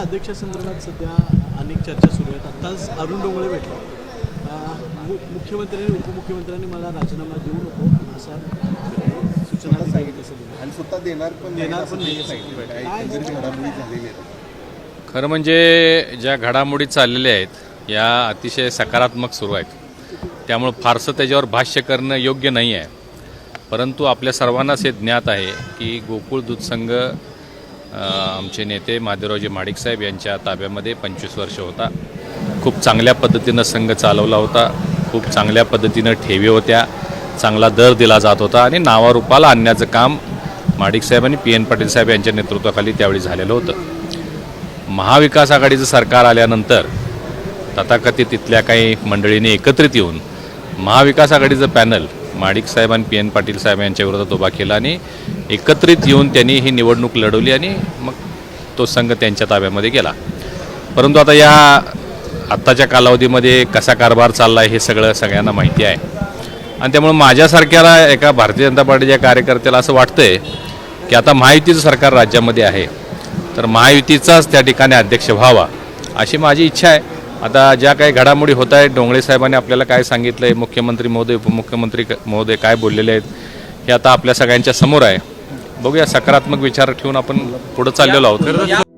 अध्यक्षासंदर्भात सध्या अनेक चर्चा सुरू आहेत. आत्ताच अरुण डोंगळे भेटले. मुख्यमंत्र्यांनी उपमुख्यमंत्र्यांनी मला राजीनामा देऊ नको असा सूचना सांगितलं आणि स्वतः देणार पण देणार पण घडामोडी झालेल्या आहेत. खरं म्हणजे ज्या घडामोडी चाललेल्या आहेत या अतिशय सकारात्मक सुरू आहेत. त्यामुळं फारसं त्याच्यावर भाष्य करणं योग्य नाही आहे परंतु आपल्या सर्वांनाच हे ज्ञात आहे की गोकुळ दूध संघ अ, आमचे नेते महादेवरावजी माडिक साहेब यांच्या ताब्यामध्ये पंचवीस वर्ष होता. खूप चांगल्या पद्धतीनं संघ चालवला होता. खूप चांगल्या पद्धतीनं ठेवी होत्या. चांगला दर दिला जात होता आणि नावारूपाला आणण्याचं काम माडिक साहेब आणि पी एन पाटील साहेब यांच्या नेतृत्वाखाली त्यावेळी झालेलं होतं. महाविकास आघाडीचं सरकार आल्यानंतर तथाकथित तिथल्या काही मंडळींनी एकत्रित येऊन महाविकास आघाडीचं पॅनल माडिक साहेब आणि पी एन पाटील साहेब यांच्या विरोधात उभा केला आणि एकत्रित येऊन त्यांनी ही निवडणूक लढवली आणि मग तो संघ त्यांच्या ताब्यामध्ये गेला. परंतु आता या आत्ताच्या कालावधीमध्ये कसा कारभार चालला आहे हे सगळं सगळ्यांना माहिती आहे. आणि त्यामुळे माझ्यासारख्याला एका भारतीय जनता पार्टीच्या कार्यकर्त्याला असं वाटतंय की आता महायुतीचं सरकार राज्यामध्ये आहे. तर महायुतीचाच त्या ठिकाणी अध्यक्ष व्हावा अशी माझी इच्छा आहे. आता ज्या काही घडामोडी होत आहेत डोंगळे साहेबांनी आपल्याला काय सांगितलं आहे मुख्यमंत्री महोदय उपमुख्यमंत्री महोदय काय बोललेले आहेत हे आता आपल्या सगळ्यांच्या समोर आहे. बघूया सकारात्मक विचार ठेवून आपण पुढं चाललेलो आहोत.